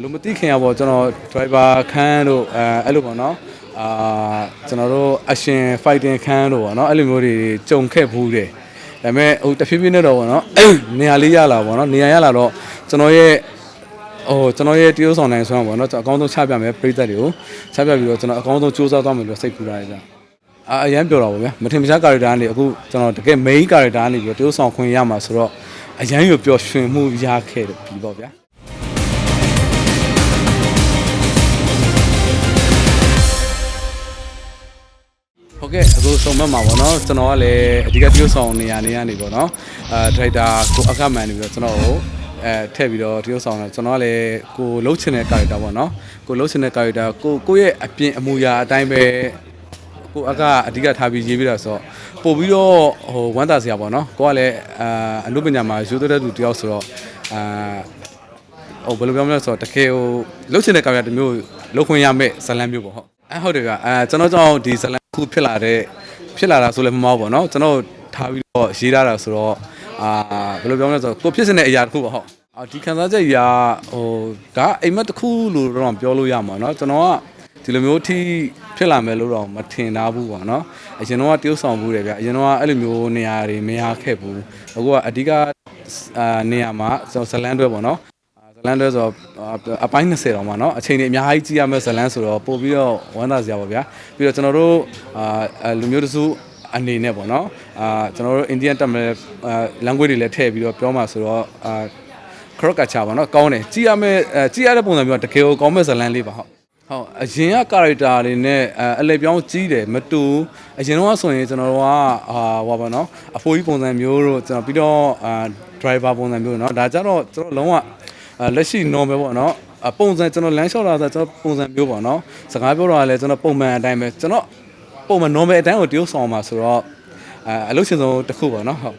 လူမသိခင်ရပေါ့ကျွန်တော် driver ခန်းတို့အဲအဲ့လိုပေါ့နော်အာကျွန်တော်တို့ action fighting ခန်းတို့ပေါ့နော်အဲ့လိုမျိုးတွေကြုံခဲ့ဘူးတယ်ဒါပေမဲ့ဟိုတဖြည်းဖြည်းနဲ့တော့ပေါ့နော်နေရာလေးရလာပေါ့နော်နေရာရလာတော့ကျွန်တော်ရဲ့ဟိုကျွန်တော်ရဲ့တရုပ်ဆောင်နိုင်ဆွမ်းပေါ့နော်ကျွန်တော်အကောင်းဆုံးချပြမယ်ပြည်သက်တွေကိုချပြပြီးတော့ကျွန်တော်အကောင်းဆုံးစူးစမ်းသွားမယ်လို့စိတ်ကူးထားရကြအာအရန်ပြောတော့ဗောဗျာမထင်မရှား character ကနေအခုကျွန်တော်တကယ် main character ကနေပြီးတော့တရုပ်ဆောင်ခွင့်ရမှာဆိုတော့အရန်ရပျော်ရွှင်မှုရခဲ့တယ်ပြီပေါ့ဗျာ ကဲ့အခုစုံမတ်မှာပေါ့နော်ကျွန်တော်ကလည်းအဓိကပြုဆောင်နေရနေရနေပေါ့နော်အဲဒရိုက်တာကိုအခမန်နေပြီးတော့ကျွန်တော်ကိုအဲထည့်ပြီးတော့တရုပ်ဆောင်တယ်ကျွန်တော်ကလည်းကိုလှုပ်ချင်တဲ့ character ပေါ့နော်ကိုလှုပ်ချင်တဲ့ character ကိုကိုရဲ့အပြင်အမူအရာအတိုင်းပဲကိုအကအဓိကထားပြီးရေးပြီးတော့ဆိုတော့ပို့ပြီးတော့ဟိုဝမ်းသာစရာပေါ့နော်ကိုကလည်းအာအနုပညာမှာရိုးသွဲတဲ့သူတယောက်ဆိုတော့အာဟိုဘယ်လိုပြောမလဲဆိုတော့တကယ်ဟိုလှုပ်ချင်တဲ့ကောင်ရတစ်မျိုးလှုပ်ခွင့်ရမယ့်ဇလန်မျိုးပေါ့ဟုတ်အဲဟုတ်တယ်ဗျအဲကျွန်တော်ကြောင့်ဒီဇလန် ခုဖြစ်လာတဲ့ဖြစ်လာတာဆိုလည်းမမောပေါ့နော်ကျွန်တော်ထားပြီးတော့ရေးထားတာဆိုတော့အာဘယ်လိုပြောမလဲဆိုတော့ကိုဖြစ်စင်တဲ့အရာတစ်ခုပေါ့ဟုတ်အာဒီခံစားချက်ကြီးကဟိုဒါအိမ်မက်တစ်ခုလို့တော့ပြောလို့ရမှာเนาะကျွန်တော်ကဒီလိုမျိုးအထိဖြစ်လာမယ်လို့တော့မထင်သားဘူးပေါ့နော်အရင်တော့တရုပ်ဆောင်ဘူးတယ်ဗျအရင်တော့အဲ့လိုမျိုးနေရာတွေမရခဲ့ဘူးအခုကအဓိကအာနေရာမှာကျွန်တော်ဇလန်တွဲပေါ့နော် ဇလန်တွဲဆိုတော့ အပိုင်း20တော့မှာเนาะအချိန်ကြီးအများကြီးကြည့်ရမယ့်ဇလန်ဆိုတော့ပို့ပြီးတော့ဝမ်းသာစရာပါဗျာပြီးတော့ကျွန်တော်တို့အာလူမျိုးတစုအနေနဲ့ပေါ့နော်အာကျွန်တော်တို့ Indian တက်မယ်အာ language တွေလည်းထည့်ပြီးတော့ပြောမှာဆိုတော့အာခရော့ကချာပေါ့နော်ကောင်းတယ်ကြည့်ရမယ့်အဲကြည့်ရတဲ့ပုံစံမျိုးကတကယ်ကိုကောင်းမဲ့ဇလန်လေးပါဟုတ်ဟုတ်အရင်က character တွေနဲ့အဲအလဲပြောင်းကြီးတယ်မတူအရင်တော့ဆိုရင်ကျွန်တော်တို့ကအာဟောပါနော်အဖိုးကြီးပုံစံမျိုးတို့ကျွန်တော်ပြီးတော့အာ driver ပုံစံမျိုးเนาะဒါကြတော့ကျွန်တော်လုံးဝ အဲ လက်ရှိ normal ပေါ့နော်အပုံစံကျွန်တော်လမ်းလျှောက်တာဆိုကျွန်တော်ပုံစံမျိုးပေါ့နော်စကားပြောတာလည်းကျွန်တော်ပုံမှန်အတိုင်းပဲကျွန်တော်ပုံမှန် normal အတိုင်းကိုတရုပ်ဆောင်မှာဆိုတော့အဲအလုပ်ရှင်ဆုံးတစ်ခုပေါ့နော်ဟုတ်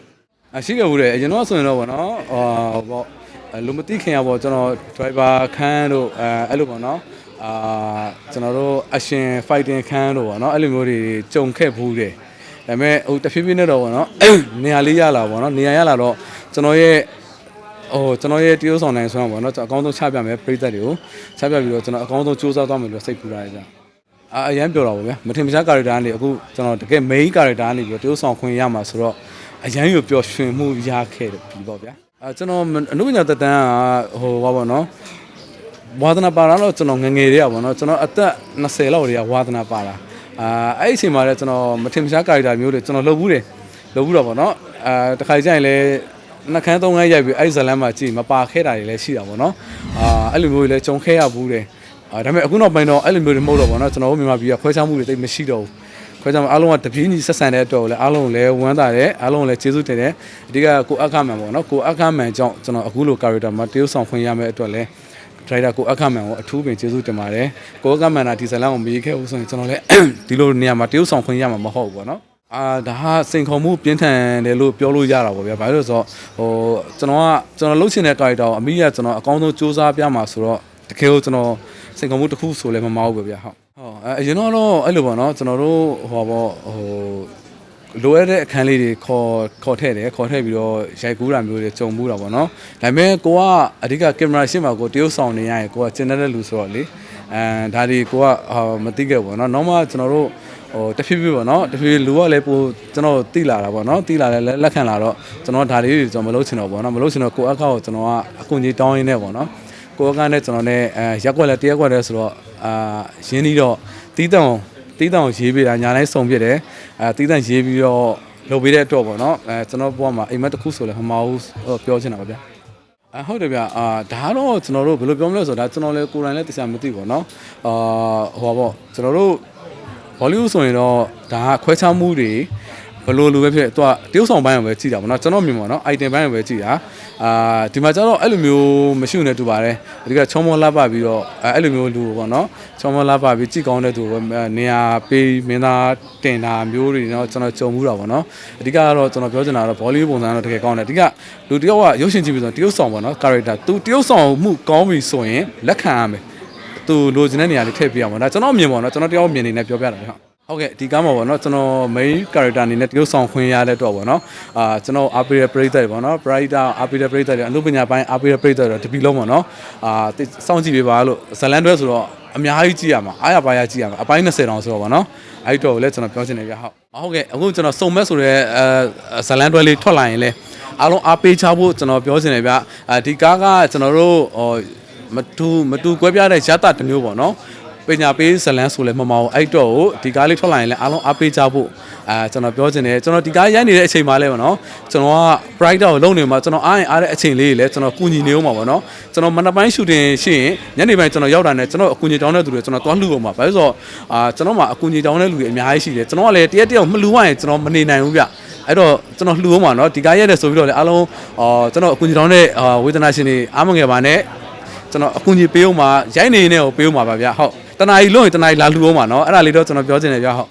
အရှိခဲ့ဘူးတယ်အရင်တော့ဆိုရင်တော့ပေါ့နော်ဟောပေါ့အဲလူမသိခင်ရပေါ့ကျွန်တော် driver ခန်းတို့အဲအဲ့လိုပေါ့နော်အာကျွန်တော်တို့ action fighting ခန်းတို့ပေါ့နော်အဲ့လိုမျိုးတွေကြုံခဲ့ဘူးတယ်ဒါပေမဲ့ဟိုတဖြည်းဖြည်းနဲ့တော့ပေါ့နော်နေရာလေးရလာပေါ့နော်နေရာရလာတော့ကျွန်တော်ရဲ့ ဟိုကျွန်တော်ရဲ့တရုပ်ဆောင်နိုင်ဆွမ်းပါတော့ကျွန်တော်အကောင်းဆုံးချပြမယ်ပြည်သက်တွေကိုချပြပြီးတော့ကျွန်တော်အကောင်းဆုံးစူးစမ်းသွားမယ်လို့စိတ်ကူးထားရကြအာအရန်ပြောတာပါဗျာမထင်မရှား character ကနေအခုကျွန်တော်တကယ် main character ကနေပြီးတော့တရုပ်ဆောင်ခွင့်ရမှာဆိုတော့အရန်ရပျော်ရွှင်မှုရခဲ့တယ်ပြီပေါ့ဗျာအာကျွန်တော်အနုပညာတက်တန်းကဟိုဘာပေါ့နော်ဝါသနာပါတာတော့ကျွန်တော်ငယ်ငယ်လေးอ่ะဗောနော်ကျွန်တော်အသက်20လောက်တည်းကဝါသနာပါတာအာအဲ့ဒီအချိန်မှာလည်းကျွန်တော်မထင်မရှား character မျိုးတွေကျွန်တော်လုပ်ဘူးတယ်လုပ်ဘူးတော့ဗောနော်အာတခါကြရင်လည်း နှခမ်းသုံးခမ်းရိုက်ပြီးအဲ့ဇလန်မှာကြည့်မပါခဲ့တာတွေလည်းရှိတာပေါ့နော်အာအဲ့လိုမျိုးတွေလည်းကြုံခဲ့ရဘူးတယ်အာဒါပေမဲ့အခုနောက်ပိုင်းတော့အဲ့လိုမျိုးတွေမဟုတ်တော့ပေါ့နော်ကျွန်တော်တို့မြန်မာပြည်ကခွဲခြားမှုတွေတိတ်မရှိတော့ဘူးခွဲခြားမှုအားလုံးကတပြင်းကြီးဆက်ဆံတဲ့အတွက်လည်းအားလုံးလည်းဝမ်းသာတယ်အားလုံးလည်းကျေးဇူးတင်တယ်အဓိကကိုအခမှန်ပေါ့နော်ကိုအခမှန်ကြောင့်ကျွန်တော်အခုလို character မှာတရုပ်ဆောင်ခွင့်ရမယ့်အတွက်လည်းဒရိုက်တာကိုအခမှန်ကိုအထူးပင်ကျေးဇူးတင်ပါတယ်ကိုအခမှန်တာဒီဇလန်ကိုမေးခဲ့ဦးဆိုရင်ကျွန်တော်လည်းဒီလိုနေရာမှာတရုပ်ဆောင်ခွင့်ရမှာမဟုတ်ဘူးပေါ့နော် အာဒါဟာစိန်ခေါ်မှုပြင်းထန်တယ်လို့ပြောလို့ရတာပေါ့ဗျာဘာလို့လဲဆိုတော့ဟိုကျွန်တော်ကကျွန်တော်လှုပ်ချင်တဲ့ character ကိုအမိကကျွန်တော်အကောင်းဆုံးစူးစမ်းပြမှာဆိုတော့တကယ်လို့ကျွန်တော်စိန်ခေါ်မှုတစ်ခုဆိုလည်းမမောဘူးပဲဗျာဟုတ်ဟုတ်အဲအရင်တော့တော့အဲ့လိုပေါ့နော်ကျွန်တော်တို့ဟိုပါပေါ့ဟိုလိုရတဲ့အခန်းလေးတွေခေါ်ခေါ်ထည့်တယ်ခေါ်ထည့်ပြီးတော့ရိုက်ကူးတာမျိုးတွေကြုံမှုတာပေါ့နော်ဒါပေမဲ့ကိုကအဓိကကင်မရာရှေ့မှာကိုတရုပ်ဆောင်နေရရင်ကိုကကျင်တဲ့လူဆိုတော့လေအဲဒါဒီကိုကဟာမသိခဲ့ဘူးပေါ့နော်နောက်မှကျွန်တော်တို့ ဟိုတဖြည်းဖြည်းပေါ့နော်တဖြည်းဖြည်းလူကလည်းပိုကျွန်တော်တိလာတာပေါ့နော်တိလာလည်းလက်ခံလာတော့ကျွန်တော်ဒါလေးတွေကျွန်တော်မလုပ်ချင်တော့ပေါ့နော်မလုပ်ချင်တော့ကိုယ့်အခါကိုကျွန်တော်ကအကူကြီးတောင်းရင်းနဲ့ပေါ့နော်ကိုယ့်အခါနဲ့ကျွန်တော်နဲ့အဲရက်ွက်လည်းတရက်ွက်လည်းဆိုတော့အာရင်းပြီးတော့တီးတောင်တီးတောင်ရေးပေးတာညာတိုင်းစုံပြစ်တယ်အဲတီးတောင်ရေးပြီးတော့လုပ်ပေးတဲ့အတွက်ပေါ့နော်အဲကျွန်တော်ဘဝမှာအိမ်မက်တစ်ခုဆိုလည်းမမဟုတ်ပြောချင်တာပါဗျာ အဟုတ်တယ်ဗျအာဒါတော့ကျွန်တော်တို့ဘယ်လိုပြောမလဲဆိုတော့ဒါကျွန်တော်လည်းကိုယ်တိုင်လည်းတရားမသိဘူးเนาะအာဟိုပါပေါ့ကျွန်တော်တို့ ဘောလိဝုဒ်ဆိုရင်တော့ဒါကခွဲခြားမှုတွေဘလိုလိုပဲဖြစ်သူကတရုပ်ဆောင်ပိုင်းကိုပဲကြည့်တာပေါ့နော်ကျွန်တော်မြင်ပါတော့ item ပိုင်းကိုပဲကြည့်တာအာဒီမှာကျတော့အဲ့လိုမျိုးမရှိဘူးနဲ့တူပါတယ်အဓိကချုံမောလှပပြီးတော့အဲ့လိုမျိုးလူပေါ့နော်ချုံမောလှပပြီးကြည့်ကောင်းတဲ့သူပဲနေရာပေးမင်းသားတင်တာမျိုးတွေတော့ကျွန်တော်ကြုံမှုတာပေါ့နော်အဓိကကတော့ကျွန်တော်ပြောချင်တာကတော့ Bollywood ပုံစံတော့တကယ်ကောင်းတယ်အဓိကလူတယောက်ကရုပ်ရှင်ကြည့်ပြီးဆိုတော့တရုပ်ဆောင်ပေါ့နော် character သူတရုပ်ဆောင်မှုကောင်းပြီဆိုရင်လက်ခံရမယ် သူလိုချင်တဲ့နေရာလေးထည့်ပြရမှာဒါကျွန်တော်မြင်ပါတော့ကျွန်တော်တယောက်မြင်နေနဲ့ပြောပြတာလေဟုတ်ဟုတ်ကဲ့ဒီကားမှာပေါ့နော်ကျွန်တော် main character အနေနဲ့တရုပ်ဆောင်ခွင့်ရတဲ့တော့ပေါ့နော်အာကျွန်တော်အားပေးတဲ့ပရိသတ်တွေပေါ့နော်ပရိသတ်အားပေးတဲ့ပရိသတ်တွေအမှုပညာပိုင်းအားပေးတဲ့ပရိသတ်တွေတပီလုံးပေါ့နော်အာတိစောင့်ကြည့်ပေးပါလို့ဇလန်တွဲဆိုတော့အများကြီးကြည့်ရမှာအားရပါရကြည့်ရမှာအပိုင်း20တောင်ဆိုတော့ပေါ့နော်အဲ့တော့လည်းကျွန်တော်ပြောချင်တယ်ဗျဟုတ်ဟုတ်ကဲ့အခုကျွန်တော်စုံမက်ဆိုတဲ့အဲဇလန်တွဲလေးထွက်လာရင်လေအားလုံးအားပေးချဖို့ကျွန်တော်ပြောချင်တယ်ဗျအဲဒီကားကကျွန်တော်တို့ဟို မတူမတူကွဲပြားတဲ့ရတတစ်မျိုးပေါ့နော်ပညာပေးဇလန်းဆိုလဲမမအောင်အဲ့တော့ကိုဒီကားလေးထွက်လာရင်လည်းအားလုံးအားပေးကြဖို့အဲကျွန်တော်ပြောချင်တယ်ကျွန်တော်ဒီကားရိုက်နေတဲ့အချိန်မှလည်းပေါ့နော်ကျွန်တော်က pride ကိုလုံနေမှာကျွန်တော်အားရင်အားတဲ့အချိန်လေးတွေလည်းကျွန်တော်ကူညီနေဦးမှာပေါ့နော်ကျွန်တော်မနက်ပိုင်းရှူတင်ရှိရင်ညနေပိုင်းကျွန်တော်ရောက်တာနဲ့ကျွန်တော်အကူအညီတောင်းတဲ့သူတွေကျွန်တော်သွားလှူအောင်ပါဘာလို့ဆိုတော့အာကျွန်တော်မှာအကူအညီတောင်းတဲ့လူတွေအများကြီးရှိတယ်ကျွန်တော်ကလည်းတရက်တရက်မလှူရရင်ကျွန်တော်မနေနိုင်ဘူးဗျအဲ့တော့ကျွန်တော်လှူအောင်ပါနော်ဒီကားရက်တဲ့ဆိုပြီးတော့လည်းအားလုံးအော်ကျွန်တော်အကူအညီတောင်းတဲ့အာဝေဒနာရှင်တွေအားမငယ်ပါနဲ့ ကျွန်တော်အကူအညီပေးအောင်ပါရိုက်နေနေကိုပေးအောင်ပါဗျာဟုတ်တနားကြီးလို့ရင်တနားကြီးလာလှူအောင်ပါနော်အဲ့ဒါလေးတော့ကျွန်တော်ပြောချင်တယ်ဗျာဟုတ်